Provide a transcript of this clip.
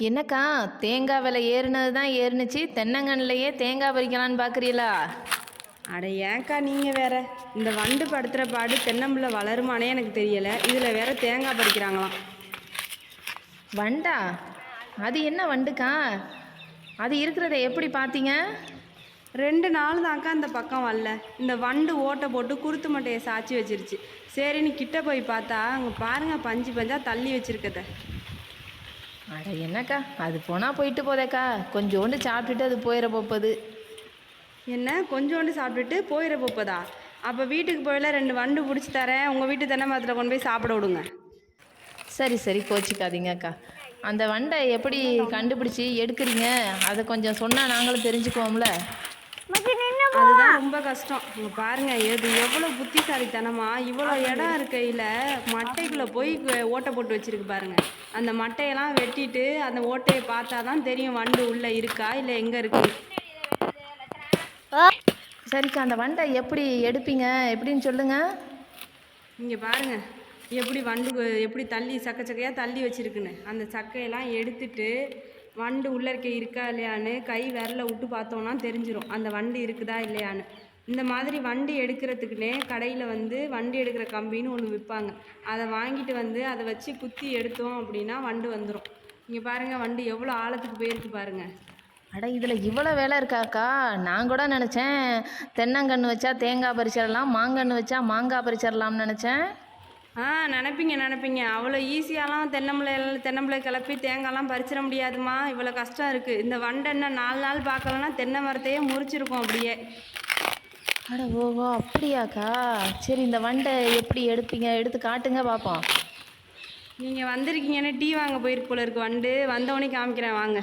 என்னக்கா தேங்காய் விலை ஏறுனது தான் ஏறுனுச்சு. தென்னங்கன்லையே தேங்காய் பறிக்கலான்னு பார்க்குறீங்களா அட ஏன்க்கா நீங்கள் வேற? இந்த வண்டு படுத்துகிற பாடு தென்னம்பிள்ளை வளருமானே எனக்கு தெரியலை. இதில் வேற தேங்காய் பறிக்கிறாங்களாம். வண்டா? அது என்ன வண்டுக்கா? அது இருக்கிறத எப்படி பார்த்தீங்க? ரெண்டு நாள் தான்க்கா இந்த பக்கம் வரல. இந்த வண்டு ஓட்டை போட்டு குருத்து மட்டையை சாய்ச்சி வச்சிருச்சு. சரின்னு கிட்ட போய் பார்த்தா அங்கே பாருங்க பஞ்சு பஞ்சா தள்ளி வச்சிருக்கத. அட என்னக்கா அது போனால் போயிட்டு போதேக்கா. கொஞ்சோண்டு சாப்பிட்டுட்டு அது போயிட போப்பது. என்ன கொஞ்சோண்டு சாப்பிட்டுட்டு போயிட போப்பதா? அப்போ வீட்டுக்கு போயில ரெண்டு வண்டு பிடிச்சி தரேன். உங்கள் வீட்டு தென்னை மரத்தில் கொண்டு போய் சாப்பிட விடுங்க. சரி சரி கோச்சிக்காதீங்கக்கா. அந்த வண்டை எப்படி கண்டுபிடிச்சி எடுக்கிறீங்க? அதை கொஞ்சம் சொன்னால் நாங்களும் தெரிஞ்சுக்குவோம்ல. அதுதான் ரொம்ப கஷ்டம். இங்க பாருங்க எது எவ்வளோ புத்திசாலித்தனமா இவ்வளோ இடம் இருக்கையில் மட்டைக்குள்ளே போய் ஓட்டை போட்டு வச்சிருக்கு பாருங்க. அந்த மட்டையெல்லாம் வெட்டிட்டு அந்த ஓட்டையை பார்த்தா தான் தெரியும் வண்டு உள்ளே இருக்கா இல்லை எங்கே இருக்கு. சரிக்கா அந்த வண்டை எப்படி எடுப்பீங்க? எப்படின்னு சொல்லுங்கள் இங்கே பாருங்க எப்படி வண்டு எப்படி தள்ளி சக்க சக்கையாக தள்ளி வச்சிருக்குன்னு. அந்த சக்கையெல்லாம் எடுத்துட்டு வண்டு உள்ளே இருக்க இருக்கா இல்லையான்னு கை விரல விட்டு பார்த்தோன்னா தெரிஞ்சிடும் அந்த வண்டு இருக்குதா இல்லையான்னு. இந்த மாதிரி வண்டி எடுக்கிறதுக்குனே கடையில் வந்து வண்டி எடுக்கிற கம்பின்னு ஒன்று விற்பாங்க அதை வாங்கிட்டு வந்து அதை வச்சு குத்தி எடுத்தோம் அப்படின்னா வண்டு வந்துடும் இங்கே பாருங்கள் வண்டு எவ்வளோ ஆழத்துக்கு போயிருக்கு பாருங்கள் அட இதில் இவ்வளோ வேலை இருக்காக்கா நான் கூட நினச்சேன். தென்னங்கன்று வச்சா தேங்காய் பறிச்சிடலாம் மாங்கன்று வச்சா மாங்காய் பறிச்சிடலாம்னு நினச்சேன். ஆ நினைப்பீங்க நினைப்பீங்க. அவ்வளோ ஈஸியாலாம் தென்னம்பிள்ளை தென்னம்பிள்ளை கிளப்பி தேங்காய்லாம் பறிச்சிட முடியாதுமா? இவ்வளோ கஷ்டம் இருக்குது இந்த வண்டை என்ன நாலு நாள் பார்க்கலன்னா தென்னை மரத்தையே முறிச்சிருக்கோம் அப்படியே. அட ஓஹோ அப்படியாக்கா? சரி இந்த வண்டை எப்படி எடுப்பீங்க? எடுத்து காட்டுங்க பார்ப்போம். நீங்கள் வந்திருக்கீங்கன்னு டீ வாங்க போயிருக்கு போல இருக்கு வண்டு. வந்தவொடனே காமிக்கிறேன் வாங்க.